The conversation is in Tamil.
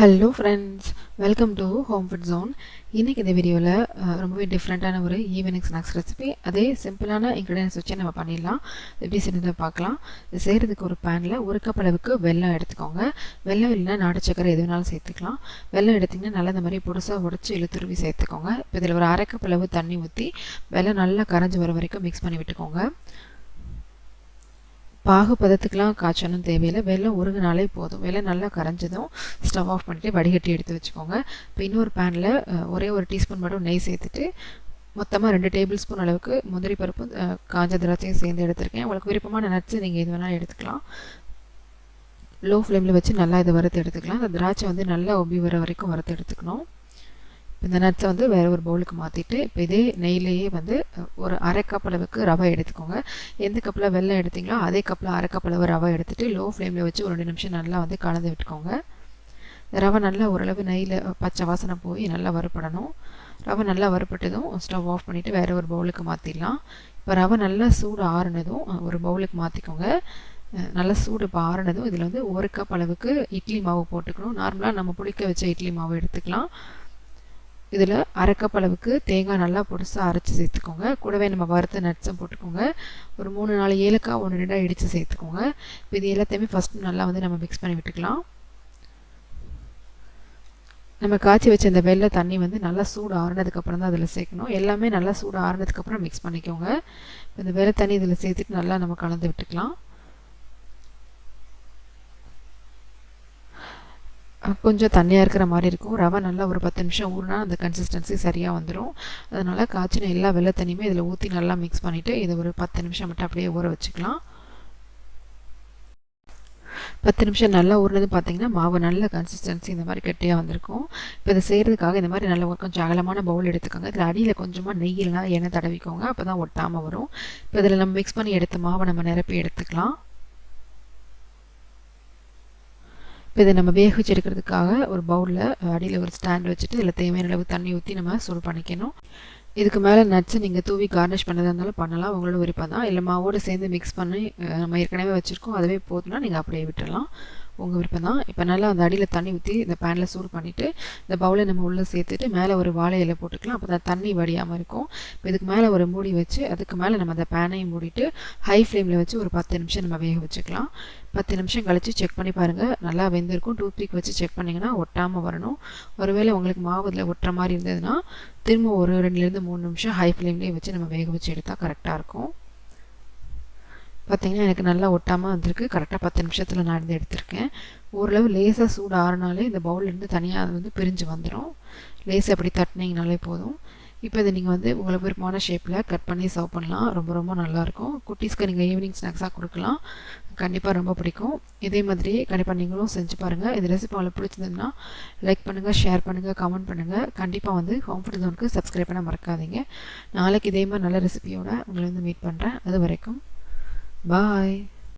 Hello friends welcome to home food zone இன்றைக்கி இந்த வீடியோவில் ரொம்பவே டிஃப்ரெண்ட்டான ஒரு ஈவினிங் ஸ்நாக்ஸ் ரெசிபி அதே சிம்பிளான இன்க்ரீடியன்ஸ் வச்சு நம்ம பண்ணிடலாம். எப்படி செய்யறதை பார்க்கலாம். இது செய்கிறதுக்கு ஒரு பேனில் ஒரு கப் அளவுக்கு வெல்லம் எடுத்துக்கோங்க. வெல்லம் இல்லைன்னா நாட்டு சக்கரை எது வேணாலும் சேர்த்துக்கலாம். வெள்ளம் எடுத்திங்கன்னா நல்லா இந்த மாதிரி புதுசாக உடச்சி இழுத்துருவி சேர்த்துக்கோங்க. இப்போ இதில் ஒரு அரை கப் அளவு தண்ணி ஊற்றி வெள்ளம் நல்லா கரைஞ்சி வர வரைக்கும் மிக்ஸ் பண்ணி விட்டுக்கோங்க. பாகு பதத்துக்கெலாம் காய்ச்சணும் தேவையில்லை. வெள்ளம் உருகுனாலே போதும். வெள்ளம் நல்லா கரைஞ்சதும் ஸ்டவ் ஆஃப் பண்ணிவிட்டு வடிகட்டி எடுத்து வச்சுக்கோங்க. இப்போ இன்னொரு பேனில் ஒரே ஒரு டீஸ்பூன் மட்டும் நெய் சேர்த்துட்டு மொத்தமாக ரெண்டு டேபிள் ஸ்பூன் அளவுக்கு முந்திரி பருப்பு காஞ்ச திராட்சையும் சேர்ந்து எடுத்திருக்கேன். உங்களுக்கு விருப்பமான நட்ஸ் நீங்கள் எது வேணாலும் எடுத்துக்கலாம். லோ ஃப்ளேமில் வச்சு நல்லா இதை வறுத்து எடுத்துக்கலாம். அந்த திராட்சை வந்து நல்லா ஒபி வர வரைக்கும் வறுத்து எடுத்துக்கணும். இந்த நட்ஸை வந்து வேறு ஒரு பவுலுக்கு மாற்றிட்டு இப்போ இதே நெய்லேயே வந்து ஒரு அரை கப் அளவுக்கு ரவை எடுத்துக்கோங்க. எந்த கப்பில் வெள்ளம் எடுத்தீங்களோ அதே கப்பில் அரை கப் அளவு ரவை எடுத்துகிட்டு லோ ஃப்ளேமில் வச்சு ஒரு ரெண்டு நிமிஷம் நல்லா வந்து கலந்து விட்டுக்கோங்க. ரவை நல்லா ஓரளவு நெய்யில் பச்சை வாசனை போய் நல்லா வறுப்படணும் ரவை நல்லா வறுப்பட்டதும் ஸ்டவ் ஆஃப் பண்ணிவிட்டு வேறு ஒரு பவுலுக்கு மாற்றிடலாம் இப்போ ரவை நல்லா சூடு ஆறுனதும் ஒரு பவுலுக்கு மாற்றிக்கோங்க நல்லா சூடு இப்போ ஆறுனதும் இதில் வந்து ஒரு கப் அளவுக்கு இட்லி மாவு போட்டுக்கணும். நார்மலாக நம்ம புளிக்க வச்ச இட்லி மாவு எடுத்துக்கலாம். இதில் அரைக்கப்பளவுக்கு அளவுக்கு தேங்காய் நல்லா பொடிசாக அரைச்சி சேர்த்துக்கோங்க. கூடவே நம்ம வறுத்த நட்ஸும் போட்டுக்கோங்க. ஒரு மூணு நாலு ஏலக்காய் ஒன்று ரெண்டாக இடித்து சேர்த்துக்கோங்க. இப்போ இது எல்லாத்தையுமே ஃபஸ்ட்டு நல்லா வந்து நம்ம மிக்ஸ் பண்ணி விட்டுக்கலாம். நம்ம காய்ச்சி வச்ச இந்த வெள்ளை தண்ணி வந்து நல்லா சூடு ஆறுனதுக்கப்புறம் தான் அதில் சேர்க்கணும். எல்லாமே நல்லா சூடு ஆறுனதுக்கப்புறம் மிக்ஸ் பண்ணிக்கோங்க. இந்த வெள்ளை தண்ணி இதில் சேர்த்துட்டு நல்லா நம்ம கலந்து விட்டுக்கலாம். கொஞ்சம் தண்ணியாக இருக்கிற மாதிரி இருக்கும். ரவை நல்லா ஒரு பத்து நிமிஷம் ஊறினா அந்த கன்சிஸ்டன்சி சரியாக வந்துடும் அதனால் காய்ச்சின எல்லா வெள்ளை தண்ணியுமே இதில் ஊற்றி நல்லா மிக்ஸ் பண்ணிவிட்டு இதை ஒரு பத்து நிமிஷம் மட்டும் அப்படியே ஊற வச்சுக்கலாம். பத்து நிமிஷம் நல்லா ஊறினது பார்த்திங்கன்னா மாவு நல்ல கன்சிஸ்டன்சி இந்த மாதிரி கெட்டியாக வந்திருக்கும். இப்போ இதை செய்கிறதுக்காக இந்த மாதிரி நல்ல ஒரு கொஞ்சம் அகலமான பவுல் எடுத்துக்கோங்க. இதில் அடியில் கொஞ்சமாக நெய் இல்லைனா எண்ணெய் தடவிக்கோங்க. அப்போ தான் ஒட்டாமல் வரும். இப்போ இதில் நம்ம மிக்ஸ் பண்ணி எடுத்த மாவை நம்ம நிரப்பி எடுத்துக்கலாம். இப்போ இதை நம்ம வேக வச்சு எடுக்கிறதுக்காக ஒரு பவுலில் அடியில் ஒரு ஸ்டாண்ட் வச்சுட்டு இதில் தேவையான அளவு தண்ணி ஊற்றி நம்ம சூடு பண்ணிக்கணும். இதுக்கு மேலே நட்ஸை நீங்கள் தூவி கார்னிஷ் பண்ணதாக இருந்தாலும் பண்ணலாம். உங்களோட விருப்பம் தான் இல்லை மாவோடு சேர்ந்து மிக்ஸ் பண்ணி நம்ம ஏற்கனவே வச்சுருக்கோம். அதுவே போதுன்னா நீங்கள் அப்படியே விட்டுடலாம் உங்கள் விருப்பம் தான். இப்போ நல்லா அந்த அடியில் தண்ணி ஊற்றி இந்த பேனில் சூடு பண்ணிவிட்டு இந்த பவுலை நம்ம உள்ளே சேர்த்துட்டு மேலே ஒரு வாழை இலை போட்டுக்கலாம். அப்போ தான் தண்ணி வடியாமல் இருக்கும். இப்போ இதுக்கு மேலே ஒரு மூடி வச்சு அதுக்கு மேலே நம்ம அந்த பேனையும் மூடிட்டு ஹை ஃப்ளேமில் வச்சு ஒரு பத்து நிமிஷம் நம்ம வேக வச்சுக்கலாம். பத்து நிமிஷம் கழித்து செக் பண்ணி பாருங்கள் நல்லா வெந்திருக்கும். டூத் பிக் வச்சு செக் பண்ணிங்கன்னா ஒட்டாமல் வரணும். ஒருவேளை உங்களுக்கு மாவு இதில் ஒட்டுற மாதிரி இருந்ததுன்னா திரும்ப ஒரு ரெண்டுலேருந்து மூணு நிமிஷம் ஹை ஃப்ளேம்லேயே வச்சு நம்ம வேக வச்சு எடுத்தால் கரெக்டாக இருக்கும். பார்த்திங்கன்னா எனக்கு நல்லா ஒட்டாமல் வந்திருக்கு. கரெக்டாக பத்து நிமிஷத்தில் நான் இருந்து எடுத்திருக்கேன். ஓரளவு லேசாக சூடு ஆறுனாலே இந்த பவுல்லேருந்து தனியாக அது வந்து பிரிஞ்சு வந்துடும் லேசை அப்படி தட்டினீங்கனாலே போதும். இப்போ இதை நீங்கள் வந்து உங்களுக்கு விருப்பமான ஷேப்பில் கட் பண்ணி சர்வ் பண்ணலாம். ரொம்ப ரொம்ப நல்லாயிருக்கும் குட்டீஸ்க்கு நீங்கள் ஈவினிங் ஸ்நாக்ஸாக கொடுக்கலாம். கண்டிப்பாக ரொம்ப பிடிக்கும். இதே மாதிரி கண்டிப்பாக நீங்களும் செஞ்சு பாருங்கள் இந்த ரெசிபி உங்களுக்கு பிடிச்சிருந்ததுன்னா லைக் பண்ணுங்கள் ஷேர் பண்ணுங்கள் கமெண்ட் பண்ணுங்கள் கண்டிப்பாக வந்து ஹோம் ஃபுட் ஜோனுக்கு சப்ஸ்கிரைப் பண்ண மறக்காதீங்க. நாளைக்கு இதே மாதிரி நல்ல ரெசிபியோட உங்களை வந்து மீட் பண்ணுறேன் அது வரைக்கும் Bye.